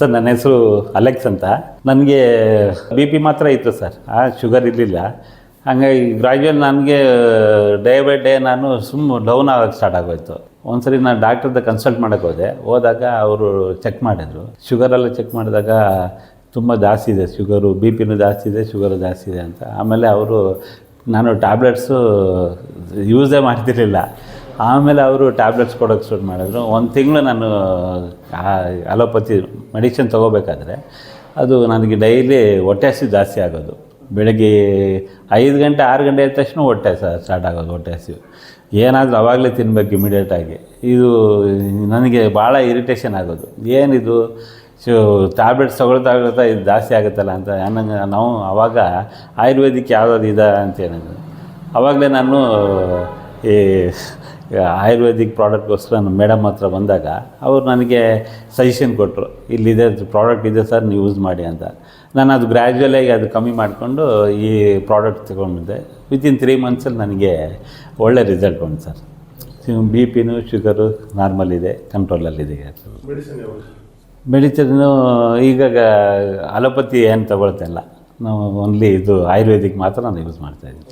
Sir, ನನ್ನ ಹೆಸರು Alex ಅಂತ. ನನಗೆ ಬಿ ಪಿ ಮಾತ್ರ ಇತ್ತು ಸರ್. ಆ ಶುಗರ್ ಇರಲಿಲ್ಲ. ಹಂಗಾಗಿ ಗ್ರಾಜುಯಲ್ ನನಗೆ ಡೇ ಬೈ ಡೇ ನಾನು ಸುಮ್ಮ ಡೌನ್ ಆಗೋಕ್ಕೆ ಸ್ಟಾರ್ಟ್ ಆಗೋಯ್ತು. ಒಂದ್ಸರಿ ನಾನು ಡಾಕ್ಟ್ರದ ಕನ್ಸಲ್ಟ್ ಮಾಡೋಕ್ಕೆ ಹೋದೆ. ಹೋದಾಗ ಅವರು ಚೆಕ್ ಮಾಡಿದರು. ಶುಗರೆಲ್ಲ ಚೆಕ್ ಮಾಡಿದಾಗ ತುಂಬ ಜಾಸ್ತಿ ಇದೆ ಶುಗರು ಬಿ ಪಿನೂ ಜಾಸ್ತಿ ಇದೆ ಶುಗರು ಜಾಸ್ತಿ ಇದೆ ಅಂತ. ಆಮೇಲೆ ಅವರು ನಾನು ಟ್ಯಾಬ್ಲೆಟ್ಸು ಯೂಸೇ ಮಾಡ್ತಿರ್ಲಿಲ್ಲ. ಆಮೇಲೆ ಅವರು ಟ್ಯಾಬ್ಲೆಟ್ಸ್ ಕೊಡೋಕ್ಕೆ ಶುರು ಮಾಡಿದ್ರು. ಒಂದು ತಿಂಗಳು ನಾನು ಅಲೋಪತಿ ಮೆಡಿಸಿನ್ ತೊಗೋಬೇಕಾದ್ರೆ ಅದು ನನಗೆ ಡೈಲಿ ಹೊಟ್ಟೆ ಹಸಿ ಜಾಸ್ತಿ ಆಗೋದು. ಬೆಳಗ್ಗೆ ಐದು ಗಂಟೆ, ಆರು ಗಂಟೆ ಆದ ತಕ್ಷಣ ಹೊಟ್ಟೆ ಸ್ಟಾರ್ಟ್ ಆಗೋದು ಹೊಟ್ಟೆ ಹಸಿ ಏನಾದರೂ ಅವಾಗಲೇ ತಿನ್ಬೇಕು ಇಮಿಡಿಯೇಟಾಗಿ ಇದು ನನಗೆ ಭಾಳ ಇರಿಟೇಷನ್ ಆಗೋದು. ಏನಿದು? ಸೊ ಟ್ಯಾಬ್ಲೆಟ್ಸ್ ತಗೊಳ್ತಾ ತಗೊಳ್ತಾ ಇದು ಜಾಸ್ತಿ ಆಗುತ್ತಲ್ಲ ಅಂತ ನನಗೆ ನಾವು ಆವಾಗ ಆಯುರ್ವೇದಿಕ್ ಯಾವುದಾದ್ರು ಇದೆ ಅಂತ ಹೇಳಿದ್ರು. ಆವಾಗಲೇ ನಾನು ಈ ಆಯುರ್ವೇದಿಕ್ ಪ್ರಾಡಕ್ಟ್ಗೋಸ್ಕರ ನಮ್ಮ ಮೇಡಮ್ ಹತ್ರ ಬಂದಾಗ ಅವರು ನನಗೆ ಸಜೆಷನ್ ಕೊಟ್ಟರು ಇಲ್ಲಿದೆ ಪ್ರಾಡಕ್ಟ್ ಇದೆ ಸರ್ ನೀವು ಯೂಸ್ ಮಾಡಿ ಅಂತ. ನಾನು ಅದು ಗ್ರ್ಯಾಜುವಲಾಗಿ ಅದು ಕಮ್ಮಿ ಮಾಡಿಕೊಂಡು ಈ ಪ್ರಾಡಕ್ಟ್ ತೊಗೊಂಡಿದ್ದೆ ವಿತಿನ್ ತ್ರೀ ಮಂತ್ಸಲ್ಲಿ ನನಗೆ ಒಳ್ಳೆ ರಿಸಲ್ಟ್ ಬಂತು ಸರ್. ಬಿ ಪಿನೂ ಶುಗರು ನಾರ್ಮಲ್ ಇದೆ ಕಂಟ್ರೋಲಲ್ಲಿದೆ ಮೆಡಿಸಿನ್ ಈಗ ಅಲೋಪತಿ ಏನು ತಗೊಳ್ತಾ ಇಲ್ಲ. ನಾವು ಓನ್ಲಿ ಇದು ಆಯುರ್ವೇದಿಕ್ ಮಾತ್ರ ನಾನು ಯೂಸ್ ಮಾಡ್ತಾಯಿದ್ದೀನಿ